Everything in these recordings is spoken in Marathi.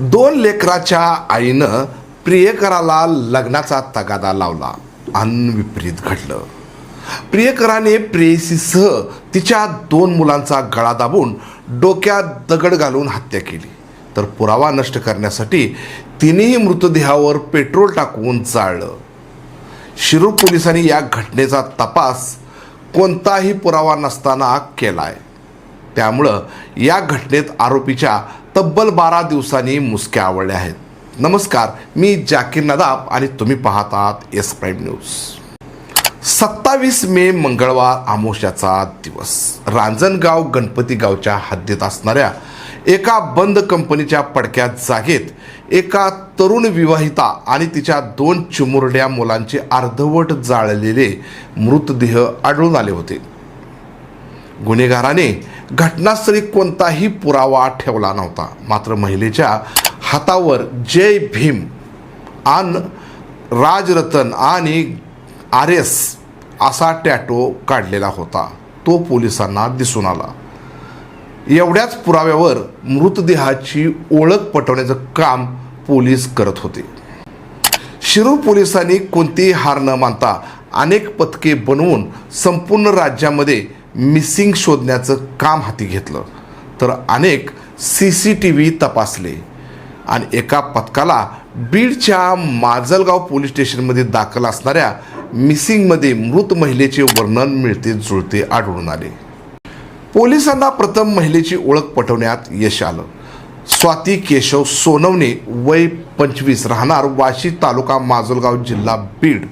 दोन लेकराच्या आईनं प्रियकराला लग्नाचा तगादा लावला. आणि विपरीत घडलं. प्रियकराने प्रेयसीसह तिच्या दोन मुलांचा गळा दाबून डोक्यात दगड घालून हत्या केली. तर पुरावा नष्ट करण्यासाठी तिन्ही मृतदेहावर पेट्रोल टाकून जाळलं. शिरूर पोलिसांनी या घटनेचा तपास कोणताही पुरावा नसताना केलाय. त्यामुळं या घटनेत आरोपीच्या तब्बल बारा दिवसांनी मुसक्या आवळल्या आहेत. नमस्कार मी जाकीर नदाब आणि तुम्ही पाहतात एस प्राईम न्यूज सत्तावीस मे मंगळवार आमोशाचा दिवस. रांजणगाव गणपती गावच्या हद्दीत असणाऱ्या एका बंद कंपनीच्या पडक्या जागेत एका तरुण विवाहिता आणि तिच्या दोन चिमुरड्या मुलांचे अर्धवट जाळलेले मृतदेह आढळून आले होते. गुन्हेगाराने घटनास्थळी कोणताही पुरावा ठेवला नव्हता. मात्र महिलेच्या हातावर जय भीम आन राजरतन आणि आर एस असा टॅटो काढलेला होता. तो पोलिसांना दिसून आला. एवढ्याच पुराव्यावर मृतदेहाची ओळख पटवण्याचं काम पोलीस करत होते. शिरूर पोलिसांनी कोणतीही हार न मानता अनेक पथके बनवून संपूर्ण राज्यामध्ये मिसिंग शोधण्याचं काम हाती घेतलं. तर अनेक सी सी टी व्ही तपासले. आणि एका पथकाला बीडच्या माजलगाव पोलीस स्टेशनमध्ये दाखल असणाऱ्या मिसिंगमध्ये मृत महिलेचे वर्णन मिळते जुळते आढळून आले. पोलिसांना प्रथम महिलेची ओळख पटवण्यात यश आलं. स्वाती केशव सोनवणे वय पंचवीस राहणार वाशी तालुका माजलगाव जिल्हा बीड.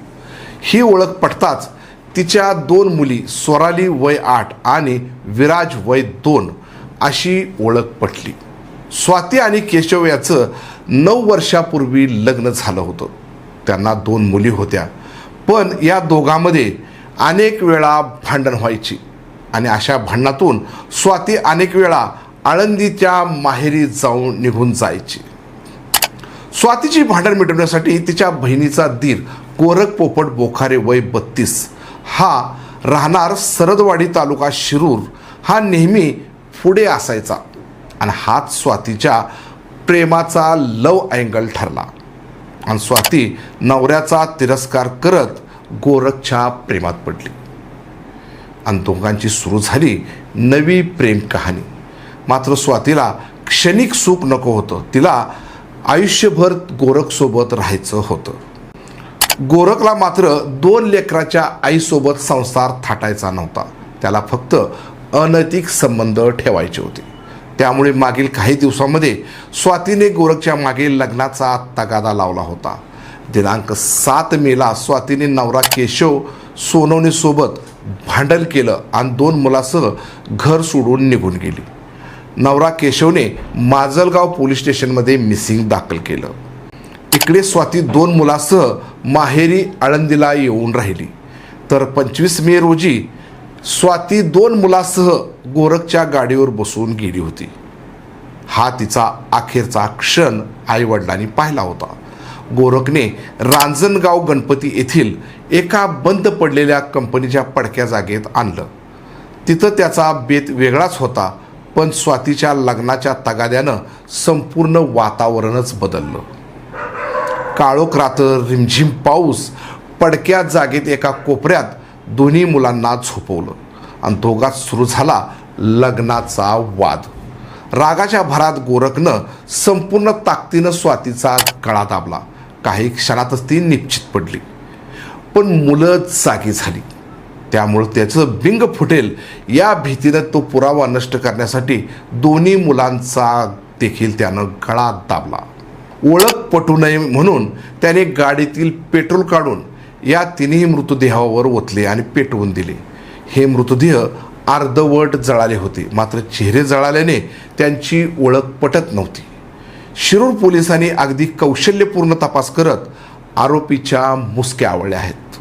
ही ओळख पटताच तिच्या दोन मुली स्वराली वय आठ आणि विराज वय दोन अशी ओळख पटली. स्वाती आणि केशव याचं नऊ वर्षापूर्वी लग्न झालं होतं. त्यांना दोन मुली होत्या. पण या दोघांमध्ये अनेक वेळा भांडण व्हायची आणि अशा भांडणातून स्वाती अनेक वेळा आळंदीच्या माहेरी जाऊन निघून जायची. स्वातीची भांडण मिटवण्यासाठी तिच्या बहिणीचा दीर कोरक पोपट बोखारे वय बत्तीस हा राहणार सरदवाडी तालुका शिरूर. हा नेहमी पुढे असायचा. आणि हाच स्वातीच्या प्रेमाचा लव अँगल ठरला. आणि स्वाती नवऱ्याचा तिरस्कार करत गोरखच्या प्रेमात पडली. आणि दोघांची सुरू झाली नवी प्रेम कहाणी. मात्र स्वातीला क्षणिक सुख नको होतं. तिला आयुष्यभर गोरखसोबत राहायचं होतं. गोरखला मात्र दोन लेकराच्या आईसोबत संसार थाटायचा नव्हता. त्याला फक्त अनैतिक संबंध ठेवायचे होते. त्यामुळे मागील काही दिवसांमध्ये स्वातीने गोरखच्या मागे लग्नाचा तगादा लावला होता. दिनांक सात मेला स्वातीने नवरा केशव सोनवणीसोबत भांडण केलं आणि दोन मुलासह घर सोडून निघून गेली. नवरा केशवने माजलगाव पोलीस स्टेशनमध्ये मिसिंग दाखल केलं. इकडे स्वाती दोन मुलासह माहेरी आळंदीला येऊन राहिली. तर पंचवीस मे रोजी स्वाती दोन मुलासह गोरखच्या गाडीवर बसून गेली होती. हा तिचा अखेरचा क्षण आईवडिलांनी पाहिला होता. गोरखने रांजणगाव गणपती येथील एका बंद पडलेल्या कंपनीच्या पडक्या जागेत आणलं. तिथं त्याचा बेत वेगळाच होता पण स्वातीच्या लग्नाच्या तगाद्यानं संपूर्ण वातावरणच बदललं. काळोख रात्र रिमझिम पाऊस पडक्या जागेत एका कोपऱ्यात दोन्ही मुलांना झोपवलं. आणि दोघात सुरू झाला लग्नाचा वाद. रागाच्या भरात गोरखनं संपूर्ण ताकदीनं स्वातीचा गळा दाबला. काही क्षणातच ती निश्चित पडली. पण मुलं जागी झाली. त्यामुळं त्याचं बिंग फुटेल या भीतीनं तो पुरावा नष्ट करण्यासाठी दोन्ही मुलांचा देखील त्यानं गळा दाबला. ओळख पटू नये म्हणून त्याने गाडीतील पेट्रोल काढून या तिन्ही मृतदेहावर ओतले आणि पेटवून दिले. हे मृतदेह अर्धवट जळाले होते. मात्र चेहरे जळाल्याने त्यांची ओळख पटत नव्हती. शिरूर पोलिसांनी अगदी कौशल्यपूर्ण तपास करत आरोपीच्या मुसक्या आवळल्या आहेत.